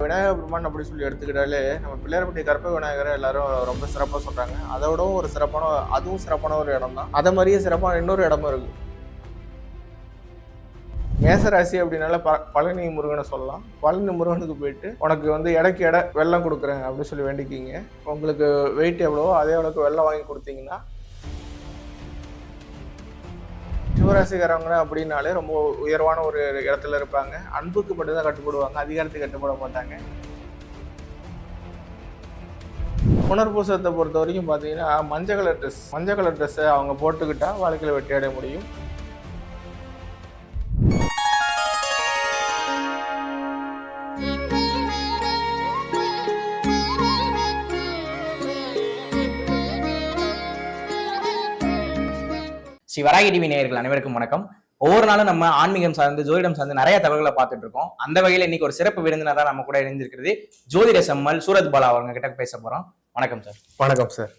விநாயகர் பெருமான் அப்படி சொல்லி எடுத்துக்கிட்டாலே நம்ம பிள்ளையார்பட்டி கற்ப விநாயகரை எல்லாரும் ரொம்ப சிறப்பாக சொல்கிறாங்க அதோட ஒரு சிறப்பான அதுவும் சிறப்பான ஒரு இடம் தான் அதை மாதிரியே சிறப்பான இன்னொரு இடமும் இருக்கு. மேசராசி அப்படின்னால ப பழனி முருகனை சொல்லலாம். பழனி முருகனுக்கு போயிட்டு உனக்கு வந்து இடைக்கு இட வெள்ளம் கொடுக்குறேன் அப்படின்னு சொல்லி வேண்டிக்கிங்க. உங்களுக்கு வெயிட் எவ்வளோ அதே அளவுக்கு வெள்ளம் வாங்கி கொடுத்தீங்கன்னா சிவராசிக்காரவங்க அப்படின்னாலே ரொம்ப உயர்வான ஒரு இடத்துல இருப்பாங்க. அன்புக்கு மட்டும்தான் கட்டுப்படுவாங்க. அதிகாரத்துக்கு கட்டுப்பட மாட்டாங்க. புனர்பூசத்தை பொறுத்த வரைக்கும் பார்த்தீங்கன்னா மஞ்சள் கலர் ட்ரெஸ் மஞ்சள் கலர் ட்ரெஸ்ஸை அவங்க போட்டுக்கிட்டால் வாழ்க்கையில் வெற்றி அடைய முடியும். ஸ்ரீ வராகி டிவி நேயர்கள் அனைவருக்கும் வணக்கம். ஒவ்வொரு நாளும் நம்ம ஆன்மீகம் சார்ந்து ஜோதிடம் சார்ந்து நிறைய தகவல்களை பார்த்துட்டு இருக்கோம். அந்த வகையில் இன்னைக்கு ஒரு சிறப்பு விருந்தினராக நம்ம கூட இணைந்திருக்கிறது ஜோதிட செம்மல் சூரத் பாலா அவங்க கிட்ட பேச போறோம். வணக்கம் சார். வணக்கம் சார்.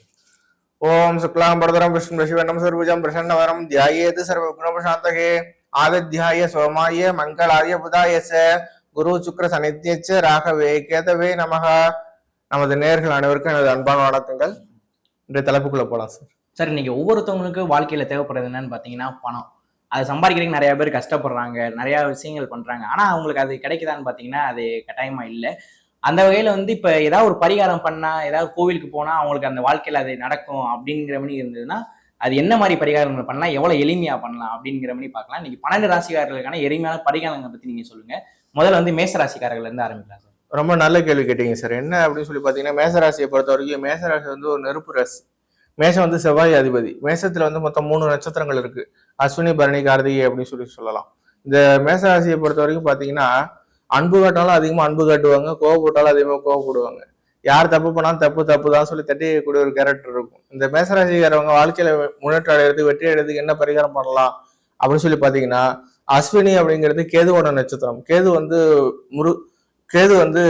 ஓம் சுக்லாம் பரதரம் விஷ்ணு சிவனம் சர்வஜம் பிரசன்னவரம் தியாயேது சர்வ குணபசாந்தகே ஆதித்யாய சோமாய மங்களாய புதாயச குரு சுக்ர சனித்யச்ச ராகவே கேதவே நமக. நமது நேர்கள் அனைவருக்கும் எனது அன்பான வணக்கங்கள். இன்றைய தலைப்புக்குள்ள போலாம் சார். சார் இன்றைக்கி ஒவ்வொருத்தவங்களுக்கு வாழ்க்கையில் தேவைப்படுறது என்னன்னு பார்த்தீங்கன்னா பணம். அதை சம்பாதிக்கிறதுக்கு நிறைய பேர் கஷ்டப்படுறாங்க நிறையா விஷயங்கள் பண்ணுறாங்க ஆனால் அவங்களுக்கு அது கிடைக்குதான்னு பார்த்தீங்கன்னா அது கட்டாயமாக இல்லை. அந்த வகையில் வந்து இப்போ ஏதாவது ஒரு பரிகாரம் பண்ணால் ஏதாவது கோவிலுக்கு போனால் அவங்களுக்கு அந்த வாழ்க்கையில் அது நடக்கும் அப்படிங்கிற மாதிரி இருந்ததுன்னா அது என்ன மாதிரி பரிகாரங்கள் பண்ணலாம் எவ்வளோ எளிமையாக பண்ணலாம் அப்படிங்கிற மாதிரி பார்க்கலாம். இன்னைக்கு பன்னெண்டு ராசிக்காரர்களுக்கான எளிமையான பரிகாரங்களை பற்றி நீங்கள் சொல்லுங்கள் முதல்ல வந்து மேச ராசிக்காரர்கள்லேருந்து ஆரம்பிக்கலாம் சார். ரொம்ப நல்ல கேள்வி கேட்டீங்க சார். என்ன அப்படின்னு சொல்லி பார்த்தீங்கன்னா மேசராசியை பொறுத்த வரைக்கும் மேசராசி வந்து ஒரு நெருப்பு ராசி மேஷம் வந்து செவ்வாய் அதிபதி. மேசத்துல வந்து மொத்தம் மூணு நட்சத்திரங்கள் இருக்கு. அஸ்வினி பரணி கார்த்திகை அப்படின்னு சொல்லி சொல்லலாம். இந்த மேசராசியை பொறுத்த வரைக்கும் பார்த்தீங்கன்னா அன்பு காட்டாலும் அதிகமாக அன்பு காட்டுவாங்க கோவப்பட்டாலும் அதிகமாக கோவப்படுவாங்க. யார் தப்பு பண்ணாலும் தப்பு தப்பு தான் சொல்லி தட்டிக்கூடிய ஒரு கேரக்டர் இருக்கும். இந்த மேசராசிக்காரவங்க வாழ்க்கையில முன்னேற்றம் அடையிறது வெற்றி அடையிறதுக்கு என்ன பரிகாரம் பண்ணலாம் அப்படின்னு சொல்லி பார்த்தீங்கன்னா அஸ்வினி அப்படிங்கிறது கேதுவோட நட்சத்திரம். கேது வந்து முரு கேது வந்து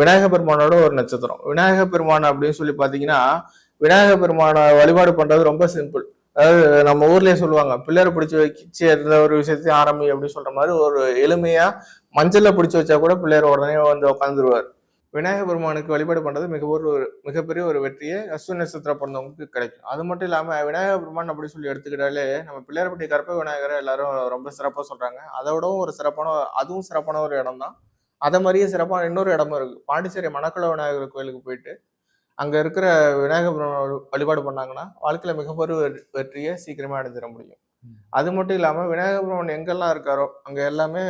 விநாயக பெருமானோட ஒரு நட்சத்திரம். விநாயக பெருமான் அப்படின்னு சொல்லி பார்த்தீங்கன்னா விநாயகர் பெருமானை வழிபாடு பண்றது ரொம்ப சிம்பிள் அதாவது நம்ம ஊர்லயே சொல்லுவாங்க பிள்ளையார் பிடிச்சி வச்சு இருந்த ஒரு விஷயத்தையும் ஆரம்பி அப்படின்னு சொல்ற மாதிரி ஒரு எளிமையா மஞ்சள்ல பிடிச்சி வச்சா கூட பிள்ளையார் உடனே வந்து உட்காந்துருவார் விநாயகர் பெருமானுக்கு வழிபாடு பண்றது மிக ஒரு மிகப்பெரிய ஒரு வெற்றியை அஸ்வின் நட்சத்திரம் பிறந்தவங்களுக்கு கிடைக்கும். அது மட்டும் இல்லாம விநாயகர் பெருமான் அப்படி சொல்லி எடுத்துக்கிட்டாலே நம்ம பிள்ளையார்பட்டி கற்ப விநாயகரை எல்லாரும் ரொம்ப சிறப்பா சொல்றாங்க. அதோடவும் ஒரு சிறப்பான அதுவும் சிறப்பான ஒரு இடம் தான் அதை மாதிரியே சிறப்பான இன்னொரு இடமும் இருக்கு. பாண்டிச்சேரி மணக்குள விநாயகர் கோயிலுக்கு போயிட்டு அங்க இருக்கிற விநாயகர் வழிபாடு பண்ணாங்கன்னா வாழ்க்கையில மிகப்பெரிய வெற்றியை சீக்கிரமா அடைஞ்சிட முடியும். அது மட்டும் இல்லாம விநாயகர் பெருமான் எங்கெல்லாம் இருக்காரோ அங்க எல்லாமே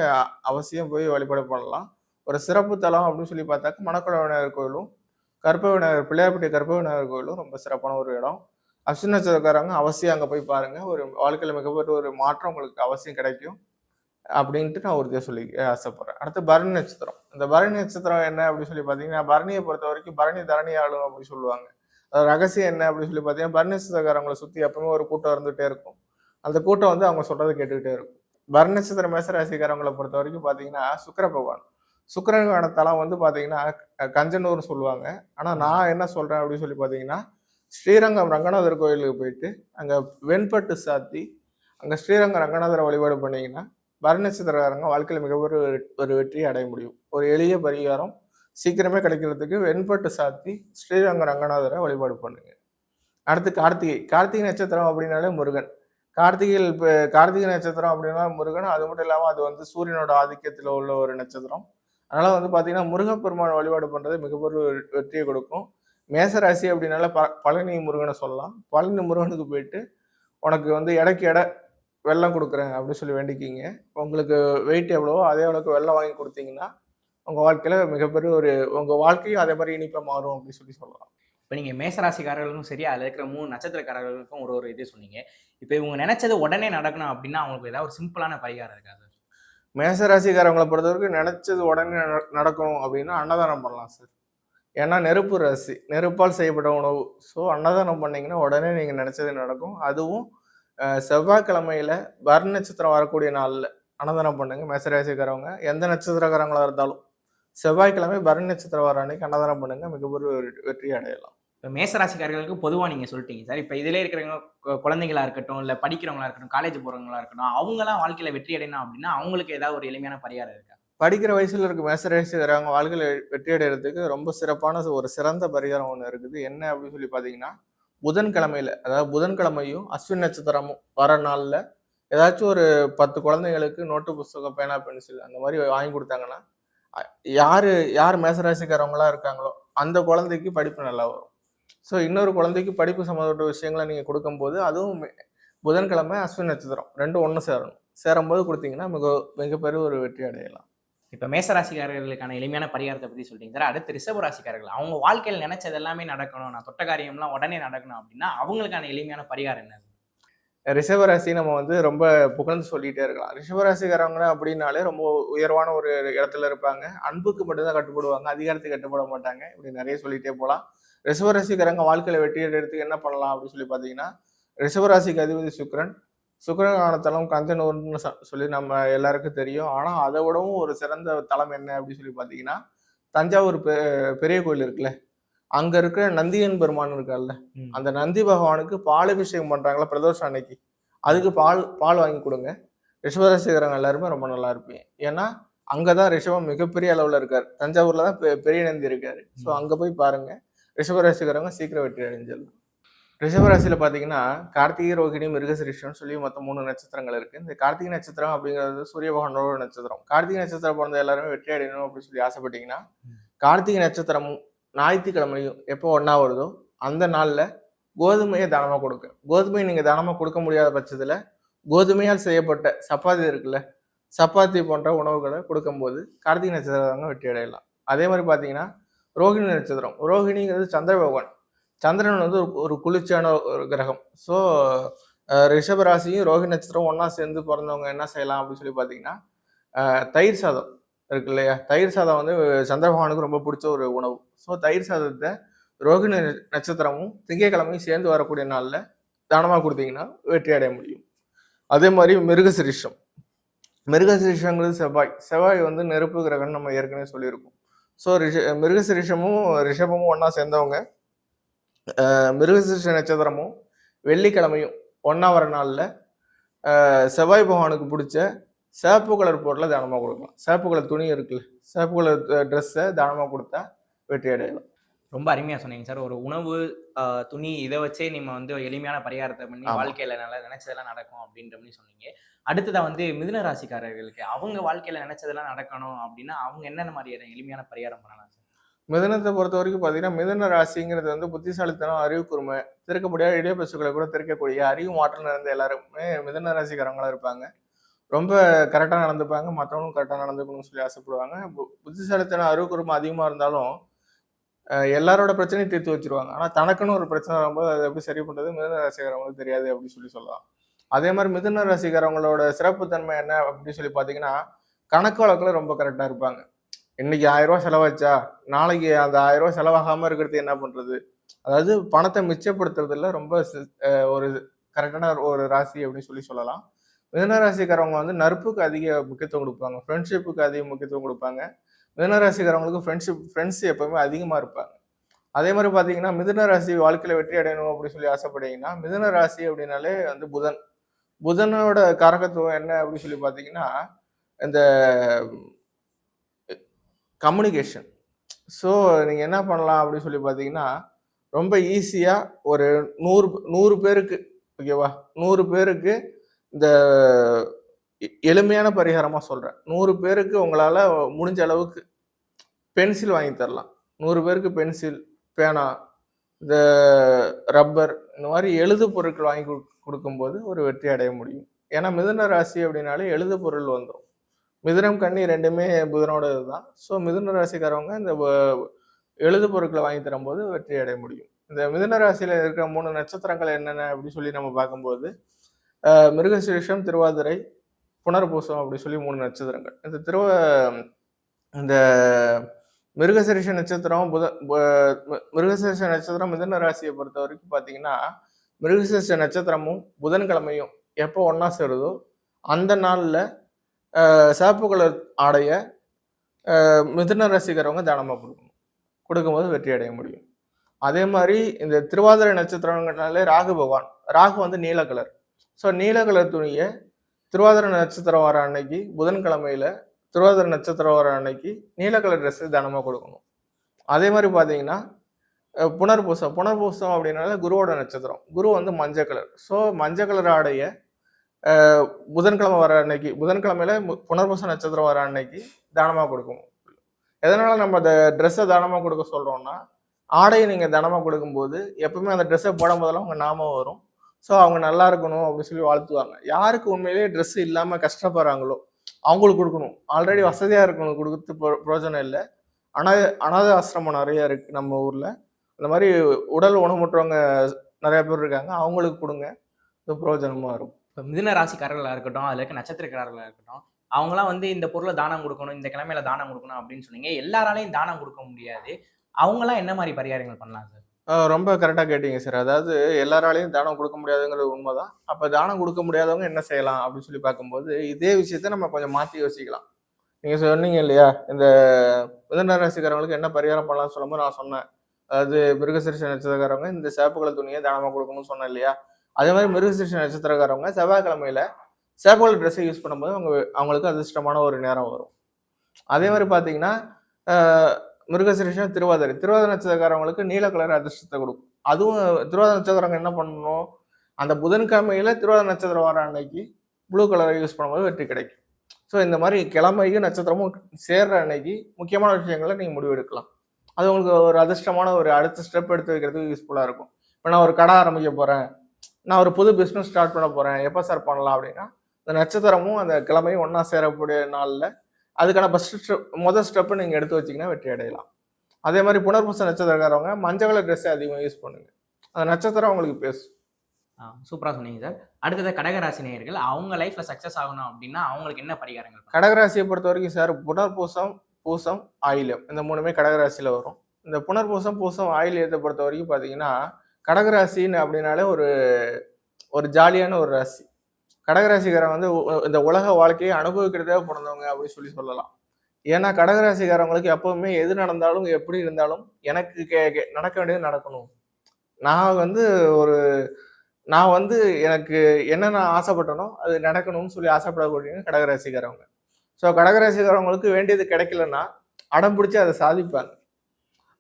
அவசியம் போய் வழிபாடு பண்ணலாம். ஒரு சிறப்பு தலம் அப்படின்னு சொல்லி பார்த்தாக்க மணக்குள விநாயகர் கோயிலும் கற்ப விநாயகர் பிள்ளையார்பட்டி கற்ப விநாயகர் கோயிலும் ரொம்ப சிறப்பான ஒரு இடம். அஸ்வின் நட்சத்திரக்காரங்க அவசியம் அங்க போய் பாருங்க. ஒரு வாழ்க்கையில மிகப்பெரிய ஒரு மாற்றம் உங்களுக்கு அவசியம் கிடைக்கும். அப்படின்ட்டு நான் உறுதியாக சொல்லி ஆசைப்படுறேன். அடுத்து பரணி நட்சத்திரம். இந்த பரணி நட்சத்திரம் என்ன அப்படின்னு சொல்லி பார்த்தீங்கன்னா பரணியை பொறுத்த வரைக்கும் பரணி தரணி ஆளும் அப்படின்னு சொல்லுவாங்க. அது ரகசியம் என்ன அப்படின்னு சொல்லி பார்த்தீங்கன்னா பரணி நட்சத்திரக்காரங்களை சுற்றி எப்பவுமே ஒரு கூட்டம் இருந்துகிட்டே இருக்கும். அந்த கூட்டம் வந்து அவங்க சொல்கிறது கேட்டுக்கிட்டே இருக்கும். பரணி நட்சத்திர மேசராசிக்காரங்களை பொறுத்த வரைக்கும் பார்த்தீங்கன்னா சுக்கிர பகவான். சுக்கரனுக்கான தலம் வந்து பார்த்தீங்கன்னா கஞ்சனூர்னு சொல்லுவாங்க. ஆனால் நான் என்ன சொல்கிறேன் அப்படின்னு சொல்லி பார்த்தீங்கன்னா ஸ்ரீரங்கம் ரங்கநாதர் கோயிலுக்கு போயிட்டு அங்கே வெண்பட்டு சாத்தி அங்கே ஸ்ரீரங்கம் ரங்கநாதரை வழிபாடு பண்ணீங்கன்னா வர்ணச்சித்திரக்காரங்க வாழ்க்கையில் மிக ஒரு ஒரு வெற்றியை அடைய முடியும். ஒரு எளிய பரிகாரம் சீக்கிரமே கிடைக்கிறதுக்கு வெண்பட்டு சாத்தி ஸ்ரீரங்க ரங்கநாதரை வழிபாடு பண்ணுங்க. அடுத்து கார்த்திகை. கார்த்திகை நட்சத்திரம் அப்படின்னாலே முருகன். கார்த்திகையில் இப்போ கார்த்திகை நட்சத்திரம் அப்படின்னா முருகன். அது மட்டும் இல்லாமல் அது வந்து சூரியனோட ஆதிக்கத்தில் உள்ள ஒரு நட்சத்திரம். அதனால் வந்து பார்த்தீங்கன்னா முருகப்பெருமான் வழிபாடு பண்ணுறது மிகப்பெரிய வெற்றியை கொடுக்கும். மேசராசி அப்படின்னால ப பழனி முருகனை சொல்லலாம். பழனி முருகனுக்கு போயிட்டு உனக்கு வந்து எடைக்கு எடை வெள்ளம் கொடுக்குறேன் அப்படின்னு சொல்லி வேண்டிக்கிங்க. உங்களுக்கு வெயிட் எவ்வளவோ அதே அளவுக்கு வெள்ளம் வாங்கி கொடுத்தீங்கன்னா உங்கள் வாழ்க்கையில் மிகப்பெரிய ஒரு உங்கள் வாழ்க்கையும் அதே மாதிரி இனிப்பாக மாறும் அப்படின்னு சொல்லி சொல்லலாம். இப்போ நீங்க மேசராசிக்காரர்களுக்கும் சரி அதுல இருக்கிற மூணு நட்சத்திரக்காரர்களுக்கும் ஒரு ஒரு இது சொன்னீங்க. இப்போ இவங்க நினைச்சது உடனே நடக்கணும் அப்படின்னா அவங்களுக்கு ஏதாவது ஒரு சிம்பிளான பரிகாரம் இருக்கா சார்? மேசராசிக்காரவங்களை பொறுத்தவரைக்கும் நினைச்சது உடனே நட- நடக்கணும் அப்படின்னா அன்னதானம் பண்ணலாம் சார். ஏன்னா நெருப்பு ராசி. நெருப்பால் செய்யப்பட்ட உணவு. ஸோ அன்னதானம் பண்ணீங்கன்னா உடனே நீங்கள் நினைச்சது நடக்கும். அதுவும் செவ்வாய்க்கிழமையில வர நட்சத்திரம் வரக்கூடிய நாளில் அன்னதானம் பண்ணுங்க. மேசராசிக்காரவங்க எந்த நட்சத்திரக்காரங்களா இருந்தாலும் செவ்வாய்க்கிழமை பரணி நட்சத்திரம் வர அன்னைக்கு அன்னதானம் பண்ணுங்க. மிகப்பெரிய வெற்றி அடையலாம். இப்போ மேசராசிக்காரர்களுக்கு பொதுவா நீங்க சொல்லிட்டீங்க. சார் இப்போ இதுல இருக்கிறவங்க குழந்தைங்களா இருக்கட்டும் இல்ல படிக்கிறவங்களா இருக்கட்டும் காலேஜ் போறவங்களா இருக்கட்டும் அவங்கலாம் வாழ்க்கையில வெற்றி அடையணும் அப்படின்னா அவங்களுக்கு ஏதாவது ஒரு எளிமையான பரிகாரம் இருக்கா? படிக்கிற வயசுல இருக்க மேசரேசுகிறவங்க வாழ்க்கையில வெற்றி அடைகிறதுக்கு ரொம்ப சிறப்பான ஒரு சிறந்த பரிகாரம் ஒன்று இருக்குது. என்ன அப்படின்னு சொல்லி பார்த்தீங்கன்னா புதன்கிழமையில அதாவது புதன்கிழமையும் அஸ்வின் நட்சத்திரமும் வர நாளில் ஏதாச்சும் ஒரு பத்து குழந்தைங்களுக்கு நோட்டு புஸ்தகம் பேனா பென்சில் அந்த மாதிரி வாங்கி கொடுத்தாங்கன்னா யார் யார் மேசராசிக்காரவங்களா இருக்காங்களோ அந்த குழந்தைக்கு படிப்பு நல்லா வரும். ஸோ இன்னொரு குழந்தைக்கு படிப்பு சம்மந்தப்பட்ட விஷயங்களை நீங்கள் கொடுக்கும்போது அதுவும் புதன்கிழமை அஸ்வின் நட்சத்திரம் ரெண்டும் ஒன்று சேரணும். சேரும்போது கொடுத்தீங்கன்னா மிக மிகப்பெரிய ஒரு வெற்றி அடையலாம். இப்ப மேசராசிக்காரர்களுக்கான எளிமையான பரிகாரத்தை பத்தி சொல்லிட்டீங்க சார். அடுத்து ரிசர்வ் ராசிக்காரர்கள். அவங்க வாழ்க்கையில் நினைச்சது எல்லாமே நடக்கணும். நான் தொட்ட காரியம்லாம் உடனே நடக்கணும் அப்படின்னா அவங்களுக்கான எளிமையான பரிகாரம் என்ன? ரிஷபராசி நம்ம வந்து ரொம்ப புகழ்ந்து சொல்லிட்டே இருக்கலாம். ரிஷபராசிக்காரவங்க அப்படின்னாலே ரொம்ப உயர்வான ஒரு இடத்துல இருப்பாங்க. அன்புக்கு மட்டும்தான் கட்டுப்படுவாங்க. அதிகாரத்துக்கு கட்டுப்பட மாட்டாங்க. இப்படி நிறைய சொல்லிட்டே போகலாம். ரிஷபராசிக்காரங்க வாழ்க்கையில வெற்றி எடுத்து என்ன பண்ணலாம் அப்படின்னு சொல்லி பார்த்தீங்கன்னா ரிஷபராசிக்கு அதிபதி சுக்ரன் சுக்கிரனான தலம் கஞ்சனூர்னு சொல்லி நம்ம எல்லாருக்கும் தெரியும். ஆனால் அதை விடவும் ஒரு சிறந்த தலம் என்ன அப்படின்னு சொல்லி பார்த்தீங்கன்னா தஞ்சாவூர் பெ- பெரிய கோயில் இருக்குல்ல. அங்க இருக்கிற நந்தியன் பெருமான் இருக்கார்ல. அந்த நந்தி பகவானுக்கு பால் அபிஷேகம் பண்றாங்களா பிரதோஷம் அன்னைக்கு. அதுக்கு பால் பால் வாங்கி கொடுங்க. ரிஷபராசிக்காரங்க எல்லாருமே ரொம்ப நல்லா இருப்பீங்க. ஏன்னா அங்கதான் ரிஷபம் மிகப்பெரிய அளவுல இருக்காரு. தஞ்சாவூர்ல தான் பெ- பெரிய நந்தி இருக்காரு. ஸோ. அங்க போய் பாருங்க. ரிஷபராசிக்காரங்க சீக்கிரம் வெற்றி அடைஞ்சிடலாம் ரிஷபராசியில் பார்த்தீங்கன்னா கார்த்திகை ரோகிணி மிருகசிரிஷன் சொல்லி மொத்தம் மூணு நட்சத்திரங்கள் இருக்குது இந்த கார்த்திகை நட்சத்திரம் அப்படிங்கிறது சூரிய பகவானோட நட்சத்திரம். கார்த்திகை நட்சத்திரம் பிறந்த எல்லாருமே வெற்றி அடையணும் அப்படின்னு சொல்லி ஆசைப்பட்டீங்கன்னா கார்த்திகை நட்சத்திரமும் ஞாயிற்றுக்கிழமையும் எப்போ ஒன்றா வருதோ அந்த நாளில் கோதுமையை தானமாக கொடுக்க. கோதுமையை நீங்கள் தனமாக கொடுக்க முடியாத பட்சத்தில் கோதுமையால் செய்யப்பட்ட சப்பாத்தி இருக்குல்ல சப்பாத்தி போன்ற உணவுகளை கொடுக்கும்போது கார்த்திகை நட்சத்திரம் வெற்றி அடையலாம். அதே மாதிரி பார்த்தீங்கன்னா ரோஹிணி நட்சத்திரம். ரோகிணிங்கிறது சந்திர பகவான். சந்திரன் வந்து ஒரு- ஒரு குளிர்ச்சியான ஒரு கிரகம். ஸோ ரிஷபராசியும் ரோஹி நட்சத்திரம் ஒன்றா சேர்ந்து பிறந்தவங்க என்ன செய்யலாம் அப்படின்னு சொல்லி பார்த்தீங்கன்னா தயிர் சாதம் இருக்கு இல்லையா? தயிர் சாதம் வந்து சந்திர பகவானுக்கு ரொம்ப பிடிச்ச ஒரு உணவு. ஸோ தயிர் சாதத்தை ரோகிணி நட்சத்திரமும் திங்கட்கிழமையும் சேர்ந்து வரக்கூடிய நாளில் தானமாக கொடுத்தீங்கன்னா வெற்றி அடைய முடியும். அதே மாதிரி மிருகசிரிஷம். மிருகசிரிஷங்கிறது செவ்வாய். செவ்வாய் வந்து நெருப்பு கிரகம்னு நம்ம ஏற்கனவே சொல்லியிருக்கோம். ஸோ ரிஷ மிருகசிரிஷமும் ரிஷபமும் ஒன்றா சேர்ந்தவங்க அஹ், மிருகசிரிஷ நட்சத்திரமும் வெள்ளிக்கிழமையும் ஒன்றா வர நாளில் செவ்வாய் பகவானுக்கு பிடிச்ச சிவப்பு கலர் பொருளை தானமாக கொடுக்கலாம். சிவப்பு கலர் துணி இருக்குல்ல சிவப்பு கலர் ட்ரெஸ்ஸை தானமாக கொடுத்தா வெற்றி அடையலாம். ரொம்ப அருமையா சொன்னீங்க சார். ஒரு உணவு துணி இதை வச்சே நீங்க வந்து எளிமையான பரிகாரத்தை பண்ணி. வாழ்க்கையில நல்லா நினைச்சதெல்லாம் நடக்கும் அப்படின்ற மாதிரி சொன்னீங்க. அடுத்ததா வந்து மிதுன ராசிக்காரர்களுக்கு அவங்க வாழ்க்கையில நினைச்சதெல்லாம் நடக்கணும் அப்படின்னா அவங்க என்னென்ன மாதிரியான எளிமையான பரிகாரம் பண்ணலாம் சார்? மிதனத்தை பொறுத்த வரைக்கும் பார்த்தீங்கன்னா மிதன ராசிங்கிறது வந்து புத்திசாலித்தனம் அறிவு கூர்மை திறக்க முடியாத கூட திறக்கக்கூடிய அறிவு மாற்றம் நிறைந்த எல்லாருமே மிதன ராசிக்காரங்களாக இருப்பாங்க. ரொம்ப கரெக்டாக நடந்துப்பாங்க மற்றவங்களும் கரெக்டாக நடந்துக்கணும்னு சொல்லி ஆசைப்படுவாங்க. பு- புத்திசாலித்தனம் அறிவு கூர்மை அதிகமாக இருந்தாலும் எல்லாரோட பிரச்சனையும் தீர்த்து வச்சிருவாங்க. ஆனால் தனக்குன்னு ஒரு பிரச்சனை வரும்போது அதை எப்படி சரி பண்ணுறது மிதன ராசிக்காரவங்களுக்கு தெரியாது அப்படின்னு சொல்லி சொல்லலாம். அதே மாதிரி மிதன ராசிக்காரங்களோட சிறப்புத்தன்மை என்ன அப்படின்னு சொல்லி பார்த்தீங்கன்னா கணக்கு வழக்கில் ரொம்ப கரெக்டாக இருப்பாங்க. இன்னைக்கு ஆயிரம் ரூபா செலவாச்சா? நாளைக்கு அந்த ஆயிரம் ரூபா செலவாகாம இருக்கிறது என்ன பண்றது? அதாவது பணத்தை மிச்சப்படுத்துறதுல ரொம்ப ஒரு கரெக்டான ஒரு ராசி அப்படின்னு சொல்லி சொல்லலாம். மிதனராசிக்காரவங்க வந்து நட்புக்கு அதிக முக்கியத்துவம் கொடுப்பாங்க. ஃப்ரெண்ட்ஷிப்புக்கு அதிக முக்கியத்துவம் கொடுப்பாங்க. மிதனராசிக்காரவங்களுக்கு ஃப்ரெண்ட்ஷிப் ஃப்ரெண்ட்ஸ் எப்பவுமே அதிகமா இருப்பாங்க. அதே மாதிரி பார்த்தீங்கன்னா மிதன ராசி வாழ்க்கையில வெற்றி அடையணும் அப்படின்னு சொல்லி ஆசைப்பட்டீங்கன்னா மிதன ராசி அப்படின்னாலே வந்து புதன். புதனோட காரகத்துவம் என்ன அப்படின்னு சொல்லி பார்த்தீங்கன்னா இந்த கம்யூனிகேஷன் ஸோ நீங்கள் என்ன பண்ணலாம் அப்படின்னு சொல்லி பார்த்தீங்கன்னா ரொம்ப ஈஸியாக ஒரு நூறு நூறு பேருக்கு ஓகேவா நூறு பேருக்கு இந்த எளிமையான பரிகாரமாக சொல்கிறேன் நூறு பேருக்கு உங்களால் முடிஞ்ச அளவுக்கு பென்சில் வாங்கி தரலாம். நூறு பேருக்கு பென்சில் பேனா இந்த ரப்பர் இந்த மாதிரி எழுது பொருட்கள் வாங்கி கொடு- கொடுக்கும்போது ஒரு வெற்றி அடைய முடியும். ஏன்னா மிதுன ராசி அப்படின்னாலே எழுது பொருள் வந்துடும் மிதுனம் கன்னி ரெண்டுமே புதனோட இதுதான். ஸோ மிதுன ராசிக்காரவங்க இந்த எழுது பொருட்களை வாங்கி தரும்போது வெற்றி அடைய முடியும். இந்த மிதுன ராசியில் இருக்கிற மூணு நட்சத்திரங்கள் என்னென்ன அப்படின்னு சொல்லி நம்ம பார்க்கும்போது மிருகசீஷம் திருவாதிரை புனர்பூசம் அப்படி சொல்லி மூணு நட்சத்திரங்கள். இந்த திருவ இந்த மிருகசரிஷ நட்சத்திரம் புத மிருகசரிஷ நட்சத்திரம் மிதன ராசியை பொறுத்த வரைக்கும் பார்த்தீங்கன்னா மிருகசரிஷ நட்சத்திரமும் புதன்கிழமையும் எப்போ ஒன்றா சேருதோ அந்த நாளில் சிவப்பு கலர் ஆடைய மிதுன ராசிக்காரவங்க தானமாக கொடுக்கணும். கொடுக்கும்போது வெற்றி அடைய முடியும். அதே மாதிரி இந்த திருவாதிரை நட்சத்திரங்கிறனாலே ராகு பகவான். ராகு வந்து நீல கலர். ஸோ நீல கலர் துணியை திருவாதிரை நட்சத்திரம் வர அன்னைக்கு புதன்கிழமையில திருவாதிரை நட்சத்திரம் வர அன்னைக்கு நீல கலர் ட்ரெஸ்ஸு தானமாக கொடுக்கணும். அதே மாதிரி பார்த்தீங்கன்னா புனர்பூசம். புனர்பூசம் அப்படின்னால குருவோட நட்சத்திரம். குரு வந்து மஞ்சள் கலர். ஸோ மஞ்சள் கலர் ஆடைய புதன்கிழமை வர அன்னைக்கு புதன்கிழமையில புனர்பூச நட்சத்திரம் வர அன்னைக்கு தானமாக கொடுக்கணும் எதனால நம்ம அந்த ட்ரெஸ்ஸை தானமாக கொடுக்க சொல்கிறோம்னா ஆடையை நீங்கள் தானமாக கொடுக்கும்போது எப்பவுமே அந்த ட்ரெஸ்ஸை போடும் போதெல்லாம் அவங்க நாமம் வரும். ஸோ அவங்க நல்லா இருக்கணும் அப்படின்னு சொல்லி வாழ்த்துவாங்க. யாருக்கு உண்மையிலேயே ட்ரெஸ் இல்லாமல் கஷ்டப்படுறாங்களோ அவங்களுக்கு கொடுக்கணும். ஆல்ரெடி வசதியாக இருக்கணும் கொடுத்து பிரயோஜனம் இல்லை. அனாத அனாத ஆசிரமம் நிறைய இருக்கு நம்ம ஊரில். அந்த மாதிரி உடல் ஊனமுற்றவங்க நிறைய பேர் இருக்காங்க. அவங்களுக்கு கொடுங்க. இது பிரயோஜனமாக இருக்கும். இப்போ மிதுன ராசிக்காரர்களாக இருக்கட்டும் அதில் இருக்க நட்சத்திரக்காரர்களாக இருக்கட்டும் அவங்களாம் வந்து இந்த பொருளை தானம் கொடுக்கணும் இந்த கிழமையில தானம் கொடுக்கணும் அப்படின்னு சொன்னீங்க. எல்லாராலையும் தானம் கொடுக்க முடியாது. அவங்களாம் என்ன மாதிரி பரிகாரங்கள் பண்ணலாம் சார்? ரொம்ப கரெக்டாக கேட்டீங்க சார். அதாவது எல்லாராலையும் தானம் கொடுக்க முடியாதுங்கிறது உண்மைதான். அப்போ தானம் கொடுக்க முடியாதவங்க என்ன செய்யலாம் அப்படின்னு சொல்லி பார்க்கும்போது இதே விஷயத்த நம்ம கொஞ்சம் மாற்றி யோசிக்கலாம். நீங்கள் சொன்னீங்க இல்லையா இந்த மிதன ராசிக்காரங்களுக்கு என்ன பரிகாரம் பண்ணலாம்னு சொல்லும்போது நான் சொன்னேன். அதாவது மிருகசிரிஷ நட்சத்திரக்காரவங்க இந்த சிவப்பு துணியை தானமாக கொடுக்கணும்னு சொன்னேன் இல்லையா? அதே மாதிரி மிருகசிஷ நட்சத்திரக்காரவங்க செவ்வாய்க்கிழமையில சிவப்பு ட்ரெஸ்ஸை யூஸ் பண்ணும்போது அவங்க அவங்களுக்கு அதிர்ஷ்டமான ஒரு நேரம் வரும். அதே மாதிரி பார்த்தீங்கன்னா ஆஹ் மிருகசிரிஷம் திருவாதிரை. திருவாதிரை நட்சத்திரக்காரவங்களுக்கு நீல கலர் அதிர்ஷ்டத்தை கொடுக்கும். அதுவும் திருவாதிரை நட்சத்திரங்க என்ன பண்ணணும்? அந்த புதன்கிழமையில திருவாதிரை நட்சத்திரம் வர அன்னைக்கு ப்ளூ கலரை யூஸ் பண்ணும்போது வெற்றி கிடைக்கும். ஸோ இந்த மாதிரி கிழமையும் நட்சத்திரமும் சேர்ற அன்னைக்கு முக்கியமான விஷயங்களை நீங்கள் முடிவெடுக்கலாம். அது உங்களுக்கு ஒரு அதிர்ஷ்டமான ஒரு அடுத்த ஸ்டெப் எடுத்து வைக்கிறதுக்கு யூஸ்ஃபுல்லாக இருக்கும். இப்போ நான் ஒரு கடை ஆரம்பிக்க போகிறேன் நான் ஒரு புது பிஸ்னஸ் ஸ்டார்ட் பண்ண போகிறேன் எப்போ சார் பண்ணலாம் அப்படின்னா இந்த நட்சத்திரமும் அந்த கிழமையும் ஒன்றா சேரக்கூடிய நாளில் அதுக்கான ஃபஸ்ட் ஸ்டெப் முதல் ஸ்டெப்பு நீங்கள் எடுத்து வச்சீங்கன்னா வெற்றி அடையலாம். அதே மாதிரி புனர்பூச நட்சத்திரக்காரவங்க மஞ்சள் கலர் ட்ரெஸ்ஸை அதிகமாக யூஸ் பண்ணுங்க. அந்த நட்சத்திரம் உங்களுக்கு பேசும். சூப்பராக சொன்னீங்க சார் அடுத்தது கடகராசி நேயர்கள் அவங்க லைஃப்ல சக்ஸஸ் ஆகணும் அப்படின்னா அவங்களுக்கு என்ன பரிகாரங்கள்? கடகராசியை பொறுத்த வரைக்கும் சார் புனர்பூசம் பூசம் ஆயில்யம். இந்த மூணுமே கடகராசியில் வரும். இந்த புனர்பூசம் பூசம் ஆயில்யத்தை பொறுத்த வரைக்கும் பார்த்தீங்கன்னா கடகராசின்னு அப்படின்னாலே ஒரு ஒரு ஜாலியான ஒரு ராசி. கடகராசிக்காரன் வந்து உ- இந்த உலக வாழ்க்கையை அனுபவிக்கிறதே பிறந்தவங்க அப்படின்னு சொல்லி சொல்லலாம். ஏன்னா கடகராசிக்காரவங்களுக்கு எப்பவுமே எது நடந்தாலும் எப்படி இருந்தாலும் எனக்கு கே கே- நடக்க வேண்டியது நடக்கணும். நான் வந்து ஒரு நான் வந்து எனக்கு என்னென்ன ஆசைப்பட்டனோ அது நடக்கணும்னு சொல்லி ஆசைப்படக்கூடிய கடகராசிக்காரவங்க. ஸோ கடகராசிக்காரவங்களுக்கு வேண்டியது கிடைக்கலன்னா அடம் பிடிச்சி அதை சாதிப்பாங்க.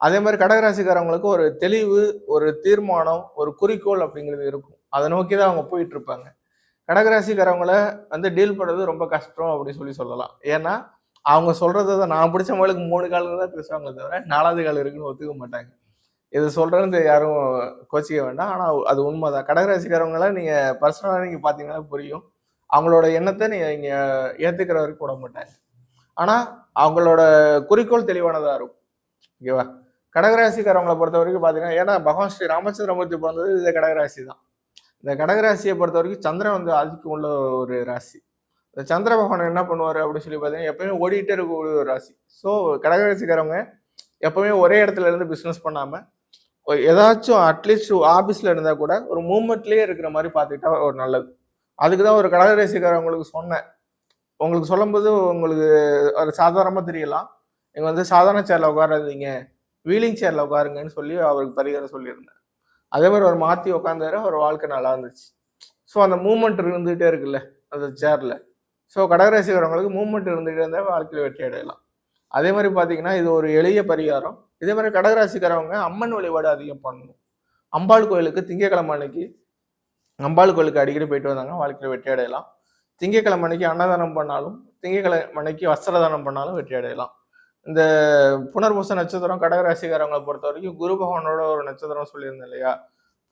அதே மாதிரி கடகராசிக்காரவங்களுக்கு ஒரு தெளிவு ஒரு தீர்மானம் ஒரு குறிக்கோள் அப்படிங்கிறது இருக்கும். அதை நோக்கி தான் அவங்க போயிட்டு இருப்பாங்க. கடகராசிக்காரவங்கள வந்து டீல் பண்ணுறது ரொம்ப கஷ்டம் அப்படின்னு சொல்லி சொல்லலாம். ஏன்னா அவங்க சொல்கிறத தான் நான் பிடிச்ச மாதிரி மூணு காலம் தான் பேசுவாங்களே தவிர நாலாவது கால் இருக்குன்னு ஒத்துக்க மாட்டாங்க. இது சொல்றது யாரும் கோச்சிக்க வேண்டாம். ஆனால் அது உண்மை தான் கடகராசிக்காரவங்கள நீங்கள் பர்சனலாக நீங்கள் பார்த்தீங்கன்னா புரியும். அவங்களோட எண்ணத்தை நீங்கள் இங்கே ஏத்துக்கிற வரைக்கும் விட மாட்டாங்க. ஆனால் அவங்களோட குறிக்கோள் தெளிவானதாக இருக்கும். ஓகேவா? கடகராசிக்காரவங்களை பொறுத்த வரைக்கும் பார்த்தீங்கன்னா ஏன்னா பகவான் ஸ்ரீ ராமச்சந்திரமூர்த்தி பிறந்தது இந்த கடகராசி தான் இந்த கடகராசியை பொறுத்த வரைக்கும் சந்திரன் வந்து ஆதிக்கம் உள்ள ஒரு ராசி. இந்த சந்திர பகவான் என்ன பண்ணுவார் அப்படின்னு சொல்லி பார்த்தீங்கன்னா எப்பயுமே ஓடிட்டே இருக்கக்கூடிய ஒரு ராசி. ஸோ கடகராசிக்காரவங்க எப்பவுமே ஒரே இடத்துல இருந்து பிஸ்னஸ் பண்ணாமல் ஏதாச்சும் அட்லீஸ்ட் ஆஃபீஸில் இருந்தால் கூட ஒரு மூமெண்ட்லேயே இருக்கிற மாதிரி பார்த்துக்கிட்டா ஒரு நல்லது. அதுக்கு தான் ஒரு கடகராசிக்காரவங்களுக்கு சொன்னேன். உங்களுக்கு சொல்லும்போது உங்களுக்கு ஒரு சாதாரணமாக தெரியலாம். நீங்கள் வந்து சாதாரண சேரில் உட்காராதீங்க. வீலிங் சேரில் உட்காருங்கன்னு சொல்லி அவருக்கு பரிகாரம் சொல்லியிருந்தேன் அதே மாதிரி ஒரு மாற்றி உட்காந்தாரு அவர் வாழ்க்கை நல்லா இருந்துச்சு. ஸோ அந்த மூமெண்ட் இருந்துகிட்டே இருக்குல்ல அந்த சேரில் ஸோ கடகராசிக்காரவங்களுக்கு மூமெண்ட் இருந்துகிட்டே இருந்தால் வாழ்க்கையில் வெற்றி அடையலாம். அதே மாதிரி பார்த்தீங்கன்னா இது ஒரு எளிய பரிகாரம். இதே மாதிரி கடகராசிக்காரவங்க அம்மன் வழிபாடு அதிகம் பண்ணணும். அம்பாள் கோயிலுக்கு திங்கக்கிழமை அன்னைக்கு அம்பாள் கோயிலுக்கு அடிக்கடி போயிட்டு வந்தாங்க வாழ்க்கையில் வெற்றி அடையலாம். திங்கக்கிழமை அன்னைக்கு அன்னதானம் பண்ணாலும் திங்கக்கிழமை அன்னைக்கு வஸ்திரதானம் பண்ணாலும் வெற்றி அடையலாம். இந்த புனர்பூச நட்சத்திரம் கடகராசிக்காரங்களை பொறுத்த வரைக்கும் குரு பகவானோட ஒரு நட்சத்திரம் சொல்லியிருந்தேன் இல்லையா?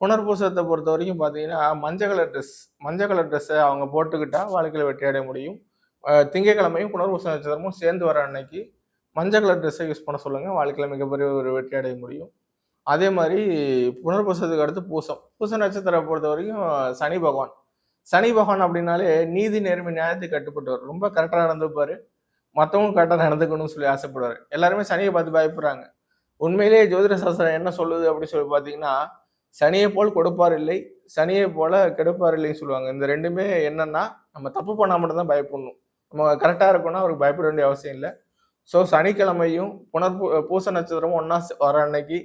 புனர்பூசத்தை பொறுத்த வரைக்கும் பார்த்தீங்கன்னா மஞ்சள் கலர் ட்ரெஸ் மஞ்சள் கலர் ட்ரெஸ்ஸை அவங்க போட்டுக்கிட்டா வாழ்க்கையில் வெற்றி அடைய முடியும். திங்கட்கிழமையும் புனர்பூச நட்சத்திரமும் சேர்ந்து வர அன்னைக்கு மஞ்சள் கலர் ட்ரெஸ்ஸை யூஸ் பண்ண சொல்லுங்கள் வாழ்க்கையில் மிகப்பெரிய ஒரு வெற்றி அடைய முடியும். அதே மாதிரி புனர்பூசத்துக்கு அடுத்து பூசம். பூச நட்சத்திரம் பொறுத்த வரைக்கும் சனி பகவான். சனி பகவான் அப்படின்னாலே நீதி நேர்மை நியாயத்துக்கு கட்டுப்பட்டவர். ரொம்ப கரெக்டாக நடந்துப்பார். மற்றவங்க கரெக்டாக நடந்துக்கணும்னு சொல்லி ஆசைப்படுவார். எல்லாருமே சனியை பார்த்து பயப்படுறாங்க. உண்மையிலேயே ஜோதிட சாஸ்திரம் என்ன சொல்லுது அப்படின்னு சொல்லி பார்த்தீங்கன்னா சனியை போல் கொடுப்பார் இல்லை சனியை போல கெடுப்பார் இல்லைன்னு சொல்லுவாங்க. இந்த ரெண்டுமே என்னன்னா நம்ம தப்பு பண்ணால் மட்டும்தான் பயப்படணும். நம்ம கரெக்டாக இருக்கணும்னா அவருக்கு பயப்பட வேண்டிய அவசியம் இல்லை. ஸோ சனிக்கிழமையும் புனர் பூச நட்சத்திரமும் ஒன்றா வர அன்னைக்கு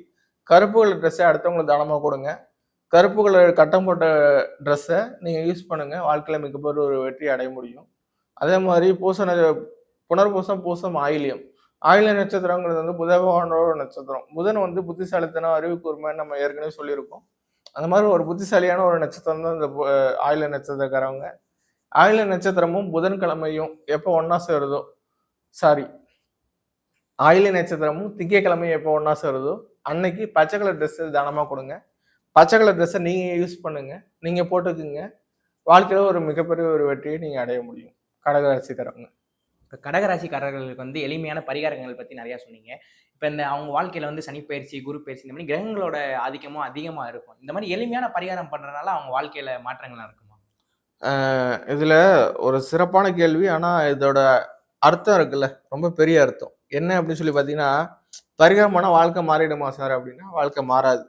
கருப்பு கலர் ட்ரெஸ்ஸை அடுத்தவங்களுக்கு தானமாக கொடுங்க. கருப்பு கலர் கட்டம் போட்ட ட்ரெஸ்ஸை நீங்கள் யூஸ் பண்ணுங்கள் வாழ்க்கையில் மிகப்பெரிய ஒரு வெற்றி அடைய முடியும். அதே மாதிரி பூச புனர்பூசம் பூசம் ஆயிலியம். ஆயில நட்சத்திரங்கிறது வந்து புத பகவானோட நட்சத்திரம். புதன் வந்து புத்திசாலித்தனம் அறிவு கூர்மைன்னு நம்ம ஏற்கனவே சொல்லியிருக்கோம். அந்த மாதிரி ஒரு புத்திசாலியான ஒரு நட்சத்திரம் தான் இந்த பு- நட்சத்திரக்காரவங்க. ஆயில நட்சத்திரமும் புதன்கிழமையும் எப்போ ஒன்றா சேருதோ சாரி ஆயில நட்சத்திரமும் திங்கக்கிழமையும் எப்போ ஒன்றா சேருதோ அன்னைக்கு பச்சை கலர் ட்ரெஸ்ஸு தானமாக கொடுங்க. பச்சை கலர் ட்ரெஸ்ஸை நீங்கள் யூஸ் பண்ணுங்க. நீங்கள் போட்டுக்குங்க. வாழ்க்கையில் ஒரு மிகப்பெரிய ஒரு வெற்றியை நீங்கள் அடைய முடியும். கடகராசிக்காரவங்க இப்போ கடகராசிக்காரர்களுக்கு வந்து எளிமையான பரிகாரங்கள் பற்றி நிறையா சொன்னீங்க. இப்போ இந்த அவங்க வாழ்க்கையில் வந்து சனி பயிற்சி குரு பயிற்சி இந்த மாதிரி கிரகங்களோட ஆதிக்கமும் அதிகமாக இருக்கும். இந்த மாதிரி எளிமையான பரிகாரம் பண்ணுறதுனால அவங்க வாழ்க்கையில் மாற்றங்கள்லாம் இருக்குமா? இதில் ஒரு சிறப்பான கேள்வி. ஆனால் இதோட அர்த்தம் இருக்குல்ல. ரொம்ப பெரிய அர்த்தம். என்ன அப்படின்னு சொல்லி பார்த்தீங்கன்னா பரிகாரம் பண்ணால் வாழ்க்கை மாறிடுமா சார் அப்படின்னா வாழ்க்கை மாறாது.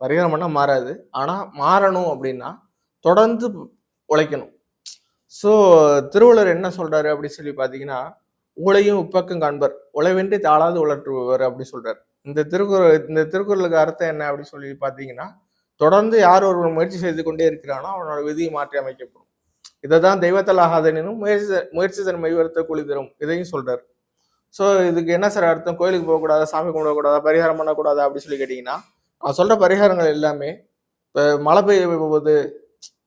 பரிகாரம் பண்ணால் மாறாது. ஆனால் மாறணும் அப்படின்னா தொடர்ந்து உழைக்கணும். ஸோ திருவள்ளுவர் என்ன சொல்றாரு அப்படின்னு சொல்லி பார்த்தீங்கன்னா உங்களையும் உப்பக்கம் காண்பர் உழைவென்றி தாளாது உழற்றுபவர் அப்படி சொல்றாரு. இந்த திருக்குறள் இந்த திருக்குறளுக்கு அர்த்தம் என்ன அப்படின்னு சொல்லி பார்த்தீங்கன்னா தொடர்ந்து யார் ஒருவர் முயற்சி செய்து கொண்டே இருக்கிறானோ அவனோட விதியை மாற்றி அமைக்கப்படும். இதை தான் தெய்வத்தல் ஆகாதனும் முயற்சி முயற்சி தன் மைவரத்தை கூலி தரும் இதையும் சொல்றாரு. ஸோ இதுக்கு என்ன சார் அர்த்தம்? கோயிலுக்கு போகக்கூடாது? சாமி கும்பிடக்கூடாதா? பரிகாரம் பண்ணக்கூடாதா? அப்படின்னு சொல்லி கேட்டிங்கன்னா நான் சொல்ற பரிகாரங்கள் எல்லாமே இப்போ மழை பெய்ய போகுது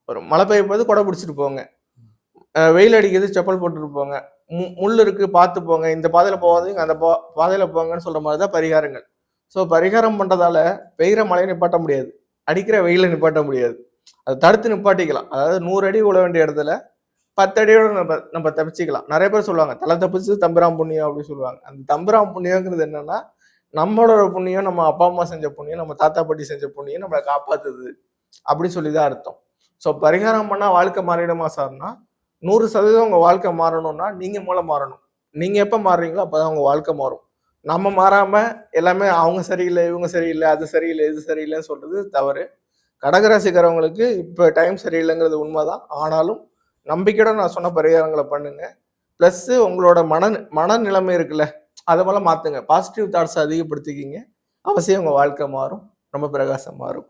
ஒரு மழை பெய்யும் போது கொடை பிடிச்சிட்டு போங்க. வெயில் அடிக்குது செப்பல் போட்டுட்டு போங்க. மு- முள் இருக்கு பார்த்து போங்க. இந்த பாதையில் போகாதீங்க அந்த பா பாதையில் போங்கன்னு சொல்ற மாதிரி தான் பரிகாரங்கள். ஸோ பரிகாரம் பண்ணுறதால பெய்கிற மழையை நிப்பாட்ட முடியாது. அடிக்கிற வெயிலை நிப்பாட்ட முடியாது. அதை தடுத்து நிப்பாட்டிக்கலாம். அதாவது நூறு அடி உழ வேண்டிய இடத்துல பத்து அடியோட நம்ம நம்ம தப்பிச்சிக்கலாம். நிறைய பேர் சொல்லுவாங்க தலை தப்பிச்சு தம்பிராம் புண்ணியம் அப்படின்னு சொல்லுவாங்க. அந்த தம்பிராம் புண்ணியங்கிறது என்னன்னா நம்மளோட புண்ணியம் நம்ம அப்பா அம்மா செஞ்ச புண்ணியம் நம்ம தாத்தா பாட்டி செஞ்ச புண்ணியம் நம்மளை காப்பாத்துது அப்படி சொல்லி தான் அர்த்தம். ஸோ பரிகாரம் பண்ணால் வாழ்க்கை மாறிடுமா சார்னா நூறு சதவீதம் உங்கள் வாழ்க்கை மாறணும்னா நீங்கள் மூலம் மாறணும். நீங்கள் எப்போ மாறுறீங்களோ அப்பதான் உங்க வாழ்க்கை மாறும். நம்ம மாறாமல் எல்லாமே அவங்க சரியில்லை இவங்க சரியில்லை அது சரியில்லை இது சரியில்லைன்னு சொல்றது தவறு. கடகராசிக்காரவங்களுக்கு இப்போ டைம் சரியில்லைங்கிறது உண்மைதான். ஆனாலும் நம்பிக்கையோட நான் சொன்ன பரிகாரங்களை பண்ணுங்க. ப்ளஸ் உங்களோட மன மனநிலைமை இருக்குல்ல அதை போல மாற்றுங்க பாசிட்டிவ் தாட்ஸை அதிகப்படுத்திக்கிங்க. அவசியம் உங்கள் வாழ்க்கை மாறும். ரொம்ப பிரகாசம் மாறும்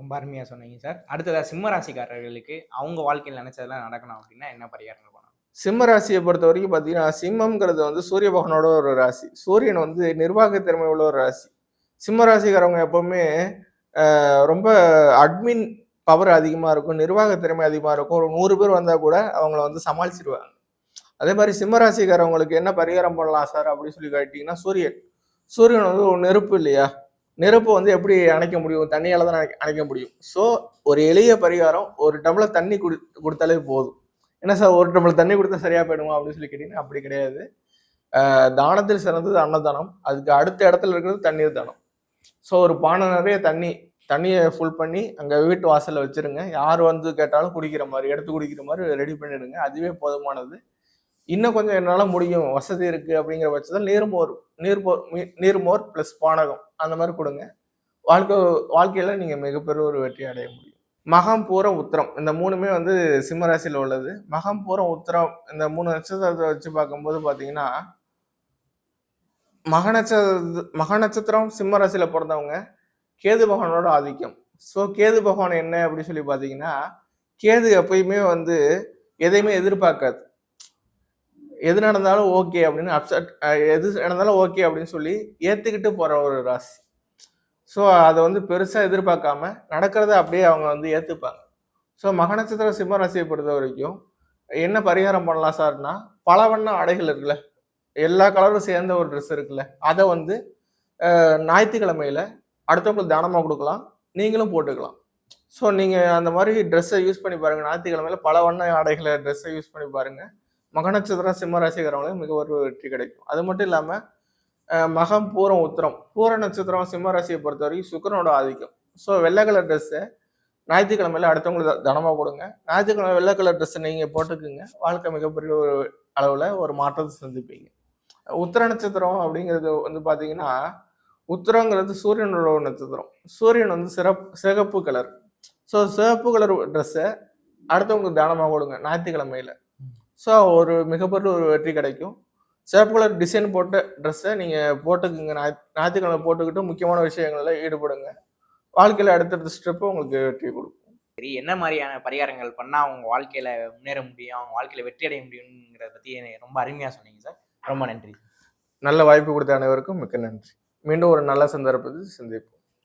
ரொம்ப அருமையாக சொன்னீங்க சார். அடுத்ததாக சிம்ம ராசிக்காரர்களுக்கு அவங்க வாழ்க்கையில் நினைச்சதெல்லாம் நடக்கணும் அப்படின்னா என்ன பரிகாரங்கள் பண்ணணும்? சிம்ம ராசியை பொறுத்த வரைக்கும் பார்த்தீங்கன்னா சிம்மம்ங்கிறது வந்து சூரிய பகவானோட ஒரு ராசி. சூரியன் வந்து நிர்வாக திறமை உள்ள ஒரு ராசி. சிம்ம ராசிக்காரவங்க எப்பவுமே ரொம்ப அட்மின் பவர் அதிகமாக இருக்கும் நிர்வாக திறமை அதிகமாக இருக்கும். ஒரு நூறு பேர் வந்தால் கூட அவங்கள வந்து சமாளிச்சிருவாங்க. அதே மாதிரி சிம்ம ராசிக்காரவங்களுக்கு என்ன பரிகாரம் பண்ணலாம் சார்? அப்படின்னு சொல்லி கேட்டிங்கன்னா சூரியன். சூரியன் வந்து ஒரு நெருப்பு இல்லையா? நெருப்பை வந்து எப்படி அணைக்க முடியும்? தண்ணியால் தான் அணைக்க அணைக்க முடியும். ஸோ ஒரு எளிய பரிகாரம் ஒரு டம்ளர் தண்ணி குடி கொடுத்தாலே போதும். என்ன சார் ஒரு டம்ளர் தண்ணி கொடுத்தா சரியாக போயிடுமா அப்படின்னு சொல்லி கேட்டீங்கன்னா அப்படி கிடையாது. தானத்தில் சிறந்தது அன்னதானம். அதுக்கு அடுத்த இடத்துல இருக்கிறது தண்ணீர் தானம். ஸோ ஒரு பானை நிறைய தண்ணி தண்ணியை ஃபுல் பண்ணி அங்கே வீட்டு வாசலில் வச்சிருங்க. யார் வந்து கேட்டாலும் குடிக்கிற மாதிரி எடுத்து குடிக்கிற மாதிரி ரெடி பண்ணிடுங்க. அதுவே போதுமானது. இன்னும் கொஞ்சம் என்னால் முடியும். வசதி இருக்குது அப்படிங்கிற பட்சத்தில் நீர்மோர் நீர்மோர் நீர்மோர் ப்ளஸ் பானகம் அந்த மாதிரி கொடுங்க. வாழ்க்கை வாழ்க்கையில் நீங்கள் மிகப்பெரிய ஒரு வெற்றி அடைய முடியும். மகம் பூரம் உத்திரம் இந்த மூணுமே வந்து சிம்மராசியில் உள்ளது. மகம் பூரம் உத்திரம் இந்த மூணு நட்சத்திரத்தை வச்சு பார்க்கும்போது பார்த்தீங்கன்னா மக நட்சத்திர மக நட்சத்திரம் சிம்ம பிறந்தவங்க. கேது பகவானோட ஆதிக்கம். ஸோ கேது பகவான் என்ன அப்படின்னு சொல்லி பார்த்தீங்கன்னா கேது எப்பயுமே வந்து எதையுமே எதிர்பார்க்காது. எது நடந்தாலும் ஓகே அப்படின்னு அப்செட் எது நடந்தாலும் ஓகே அப்படின்னு சொல்லி ஏற்றுக்கிட்டு போகிற ஒரு ராசி. ஸோ அதை வந்து பெருசாக எதிர்பார்க்காம நடக்கிறத அப்படியே அவங்க வந்து ஏற்றுப்பாங்க ஸோ மக நட்சத்திர சிம்ம ராசியை பொறுத்த வரைக்கும் என்ன பரிகாரம் பண்ணலாம் சார்னா பல வண்ண ஆடைகள் இருக்குல்ல எல்லா கலரும் சேர்ந்த ஒரு ட்ரெஸ் இருக்குல்ல அதை வந்து ஞாயிற்றுக்கிழமையில் அடுத்தவங்களுக்கு தானமாக கொடுக்கலாம் நீங்களும் போட்டுக்கலாம். ஸோ நீங்கள் அந்த மாதிரி ட்ரெஸ்ஸை யூஸ் பண்ணி பாருங்கள் ஞாயிற்றுக்கிழமையில் பல வண்ண ஆடைகளை ட்ரெஸ்ஸை யூஸ் பண்ணி பாருங்கள் மகநட்சத்திரம் சிம்ம ராசிக்காரவங்களுக்கு மிக ஒரு வெற்றி கிடைக்கும். அது மட்டும் இல்லாமல் மகம் பூரம் உத்திரம். பூர நட்சத்திரம் சிம்ம ராசியை பொறுத்த வரைக்கும் சுக்கரனோட ஆதிக்கம். ஸோ வெள்ளை கலர் ட்ரெஸ்ஸு ஞாயிற்றுக்கிழமையில அடுத்தவங்களுக்கு த- கொடுங்க. ஞாயிற்றுக்கிழமை வெள்ளை கலர் ட்ரெஸ்ஸை நீங்கள் போட்டுக்குங்க. வாழ்க்கை மிகப்பெரிய ஒரு அளவில் ஒரு மாற்றத்தை சந்திப்பீங்க. உத்திர நட்சத்திரம் அப்படிங்கிறது வந்து பார்த்தீங்கன்னா உத்திரங்கிறது சூரியனோட நட்சத்திரம். சூரியன் வந்து சிறப்பு சிகப்பு கலர். ஸோ சிகப்பு கலர் ட்ரெஸ்ஸை அடுத்தவங்களுக்கு தானமாக கொடுங்க. ஞாயிற்றுக்கிழமையில. ஸோ ஒரு மிகப்பெரிய ஒரு வெற்றி கிடைக்கும். சிவப்பு கலர் டிசைன் போட்ட ட்ரெஸ்ஸை நீங்கள் போட்டுக்குங்க. ஞாயிற்று ஞாயிற்றுக்கிழமை போட்டுக்கிட்டு முக்கியமான விஷயங்களில் ஈடுபடுங்க. வாழ்க்கையில் அடுத்தடுத்த ஸ்டெப்பு உங்களுக்கு வெற்றி கொடுக்கும். சரி என்ன மாதிரியான பரிகாரங்கள் பண்ணா அவங்க வாழ்க்கையில முன்னேற முடியும்? அவங்க வாழ்க்கையில வெற்றி அடைய முடியுங்கிறத எனக்கு ரொம்ப அருமையா சொன்னீங்க சார். ரொம்ப நன்றி. நல்ல வாய்ப்பு கொடுத்த அனைவருக்கும் மிக்க நன்றி. மீண்டும் ஒரு நல்ல சந்தர்ப்பத்தில் சந்திப்போம்.